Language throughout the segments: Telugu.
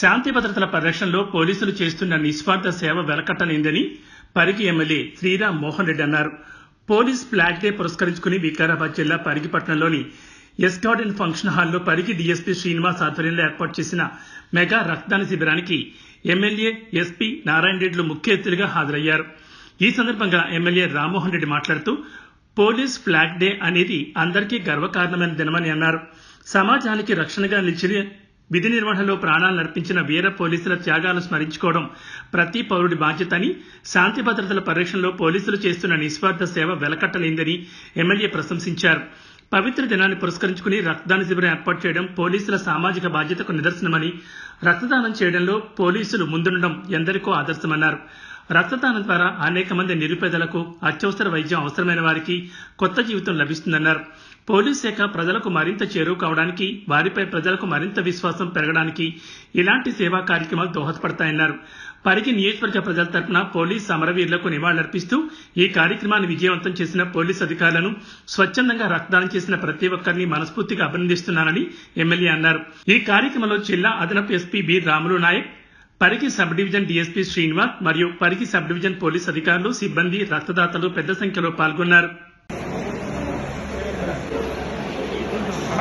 శాంతి భద్రతల పరిరక్షణలో పోలీసులు చేస్తున్న నిస్వార్థ సేవ వెలకట్టలేందని పరిగి ఎమ్మెల్యే శ్రీరామ్ మోహన్ రెడ్డి అన్నారు. పోలీస్ ఫ్లాగ్ డే పురస్కరించుకుని వికారాబాద్ జిల్లా పరిగిపట్నంలోని ఎస్ గార్డెన్ ఫంక్షన్ హాల్లో పరిగి డీఎస్పీ శ్రీనివాస్ ఆధ్వర్యంలో ఏర్పాటు చేసిన మెగా రక్తదాన శిబిరానికి ఎమ్మెల్యే ఎస్పీ నారాయణ రెడ్డిలు ముఖ్య అతిథులుగా హాజరయ్యారు. ఈ సందర్భంగా ఎమ్మెల్యే రామ్మోహన్ రెడ్డి మాట్లాడుతూ పోలీస్ ఫ్లాగ్ డే అనేది అందరికీ గర్వకారణమైన దినమని అన్నారు. సమాజానికి రక్షణగా నిలిచిన విధి నిర్వహణలో ప్రాణాలు నర్పించిన వీర పోలీసుల త్యాగాలను స్మరించుకోవడం ప్రతి పౌరుడి బాధ్యత అని శాంతి భద్రతల పరిరక్షణలో పోలీసులు చేస్తున్న నిస్వార్థ సేవ వెలకట్టలేందని ఎమ్మెల్యే ప్రశంసించారు. పవిత్ర దినాన్ని పురస్కరించుకుని రక్తదాన శిబిరం ఏర్పాటు చేయడం పోలీసుల సామాజిక బాధ్యతకు నిదర్శనమని రక్తదానం చేయడంలో పోలీసులు ముందుండడం ఎందరికో ఆదర్శమన్నారు. రక్తదానం ద్వారా అనేక మంది నిరుపేదలకు అత్యవసర వైద్యం అవసరమైన వారికి కొత్త జీవితం లభిస్తుందన్నారు. పోలీస్ శాఖ ప్రజలకు మరింత చేరువ కావడానికి వారిపై ప్రజలకు మరింత విశ్వాసం పెరగడానికి ఇలాంటి సేవా కార్యక్రమాలు దోహదపడతాయన్నారు. పరిగి నియోజకవర్గ ప్రజల తరపున పోలీస్ సమరవీరులకు నివాళులర్పిస్తూ ఈ కార్యక్రమాన్ని విజయవంతం చేసిన పోలీస్ అధికారులను స్వచ్ఛందంగా రక్తదానం చేసిన ప్రతి ఒక్కరిని మనస్ఫూర్తిగా అభినందిస్తున్నానని ఎమ్మెల్యే అన్నారు. ఈ కార్యక్రమంలో జిల్లా అదనపు SP B. Ramulu Naik Parigi sub division DSP Srinivas మరియు పరిగి సబ్ డివిజన్ పోలీస్ అధికారులు సిబ్బంది రక్తదాతలు పెద్ద సంఖ్యలో పాల్గొన్నారు.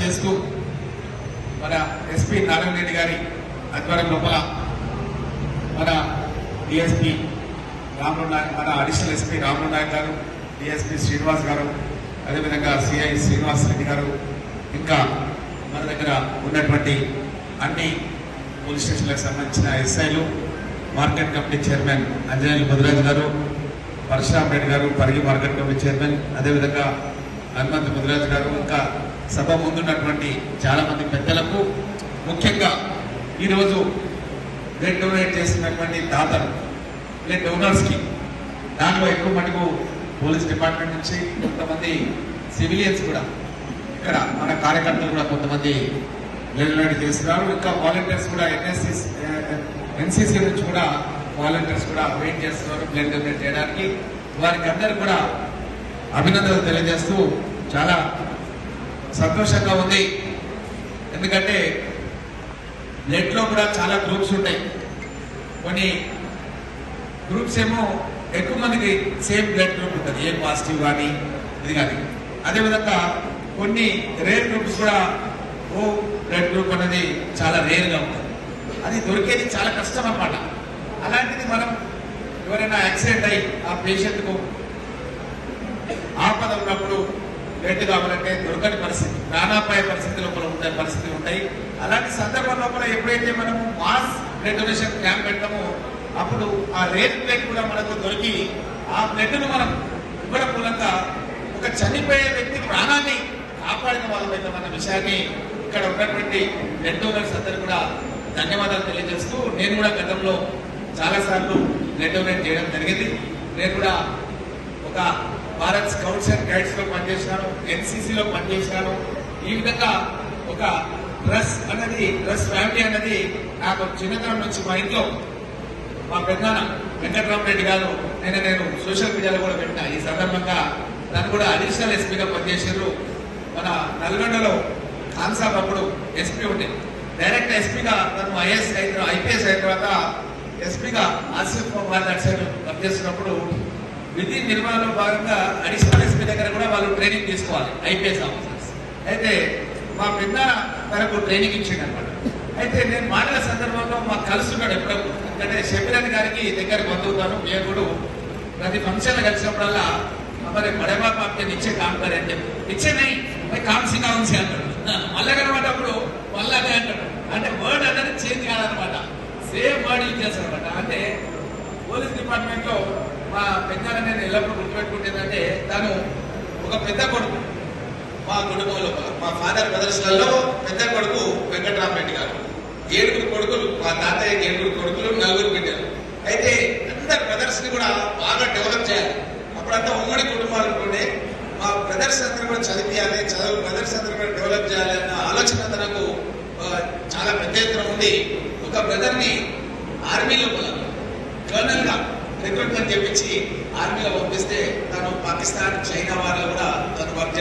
చేస్తూ మన ఎస్పీ నారాయణ రెడ్డి గారి ఆధ్వర్యం లోపల మన డిఎస్పీ రాములు నాయక్ మన అడిషనల్ ఎస్పీ రాములు నాయక్ గారు డిఎస్పీ శ్రీనివాస్ గారు అదేవిధంగా సిఐ శ్రీనివాస్ రెడ్డి గారు ఇంకా మన దగ్గర ఉన్నటువంటి అన్ని పోలీస్ స్టేషన్లకు సంబంధించిన ఎస్ఐలు market committee chairman Anjaneyulu Mudiraj garu Parashuram Reddy గారు పరిగి మార్కెట్ కమిటీ చైర్మన్ అదేవిధంగా హనుమంత్ ముదిరాజు గారు ఇంకా సభ ముందున్నటువంటి చాలామంది పెద్దలకు ముఖ్యంగా ఈరోజు బ్లడ్ డొనేట్ చేసినటువంటి దాతలు బ్లడ్ డోనర్స్కి దాంట్లో ఎక్కువ మటుకు పోలీస్ డిపార్ట్మెంట్ నుంచి కొంతమంది సివిలియన్స్ కూడా ఇక్కడ మన కార్యకర్తలు కూడా కొంతమంది బ్లడ్ డొనేట్ చేస్తున్నారు. ఇంకా వాలంటీర్స్ కూడా ఎన్ఎస్సి ఎన్సీసీ నుంచి కూడా వాలంటీర్స్ కూడా వెయిట్ చేస్తున్నారు బ్లడ్ డొనేట్ చేయడానికి. వారికి అందరు కూడా అభినందనలు తెలియజేస్తూ చాలా సంతోషంగా ఉంది. ఎందుకంటే బ్లడ్లో కూడా చాలా గ్రూప్స్ ఉంటాయి. కొన్ని గ్రూప్స్ ఏమో ఎక్కువ మందికి సేమ్ బ్లడ్ గ్రూప్ ఉంటుంది. ఏ పాజిటివ్ కానీ ఇది కానీ. అదేవిధంగా కొన్ని రేర్ గ్రూప్స్ కూడా ఓ బ్లడ్ గ్రూప్ అనేది చాలా రేర్గా ఉంటుంది. అది దొరికేది చాలా కష్టం అన్నమాట. అలాంటిది మనం ఎవరైనా యాక్సిడెంట్ అయ్యి ఆ పేషెంట్కు ఆపద ఉన్నప్పుడు బ్లడ్ కావాలంటే దొరకని పరిస్థితి ప్రాణాపాయ పరిస్థితి లోపల ఉండే పరిస్థితి ఉంటాయి. అలాంటి సందర్భం లోపల ఎప్పుడైతే మనము మాస్ బ్లడ్ డొనేషన్ క్యాంప్ పెడతామో అప్పుడు ఆ రేట్ బ్లడ్ కూడా మనకు దొరికి ఆ బ్లడ్ను మనం ఇవ్వడం మూలంగా ఒక చనిపోయే వ్యక్తి ప్రాణాన్ని కాపాడిన మన విషయాన్ని ఇక్కడ ఉన్నటువంటి బ్లడ్ డోనర్స్ అందరూ కూడా ధన్యవాదాలు తెలియజేస్తూ నేను కూడా గతంలో చాలా సార్లు చేయడం జరిగింది. నేను కూడా ఒక భారత్ స్కౌట్స్ అండ్ గైడ్స్లో పనిచేసినాను ఎన్సీసీలో పనిచేసినాను ఈ విధంగా ఒక డ్రెస్ అనేది డ్రెస్ ఫ్యామిలీ అనేది నాకు చిన్నతనం నుంచి మా ఇంట్లో మా పెద్దనాన్న వెంకటరామరెడ్డి గారు నేను నేను సోషల్ మీడియాలో కూడా పెట్టిన. ఈ సందర్భంగా తను కూడా అడిషనల్ ఎస్పీగా పనిచేసారు మన నల్గొండలో కాన్సాబ్ అప్పుడు ఎస్పీ ఉండే. డైరెక్ట్ ఎస్పీగా తను ఐఎస్ అయిన ఐపీఎస్ అయిన తర్వాత ఎస్పీగా ఆసిఫ్ వాళ్ళు నడిచారు పనిచేస్తున్నప్పుడు విధి నిర్వహణలో భాగంగా అడిషనల్ ఎస్పీ దగ్గర కూడా వాళ్ళు ట్రైనింగ్ తీసుకోవాలి ఐపీఎస్ ఆఫీసర్స్ అయితే మా పెద్ద తనకు ట్రైనింగ్ ఇచ్చింది అనమాట అయితే నేను మాట్లాడే సందర్భంలో మాకు కలుస్తున్నాడు ఎప్పుడూ ఎందుకంటే షబీరాని గారికి దగ్గర బంధువుతాను మేము కూడా ప్రతి ఫంక్షన్లో కలిసినప్పుడల్లా మరి బడేబాబు మాకు నిచ్చే కామ్ అని చెప్పి నిచ్చే నై కామ్ సింగ్ అవున్సి అంటాడు. మళ్ళీ కనబడ్డప్పుడు సేమ్ అంటే పోలీస్ డిపార్ట్మెంట్లో మా పెద్ద నేను ఎల్లప్పుడూ గుర్తుపెట్టుకుంటేందంటే తను ఒక పెద్ద కొడుకు. మా కుటుంబం లోపల మా ఫాదర్ బ్రదర్స్లలో పెద్ద కొడుకు వెంకటరామరెడ్డి గారు. ఏడుగురు కొడుకులు మా తాతయ్యకి ఏడుగురు కొడుకులు నలుగురు బిడ్డలు. అయితే అందరు బ్రదర్స్ని కూడా బాగా డెవలప్ చేయాలి. అప్పుడంతా ఉమ్మడి కుటుంబాలు ఉంటుండే. మా బ్రదర్స్ అందరూ కూడా చదివియాలి చదువు బ్రదర్స్ అందరూ కూడా డెవలప్ చేయాలి అన్న ఆలోచన తనకు చాలా పెద్ద ఎత్తున ఉండి ఒక బ్రదర్ని ఆర్మీ లోపల కర్నల్గా రిక్రూట్మెంట్ చేపించి ఆర్మీలో పంపిస్తే తను పాకిస్తాన్ చైనా వాళ్ళు కూడా తను వర్క్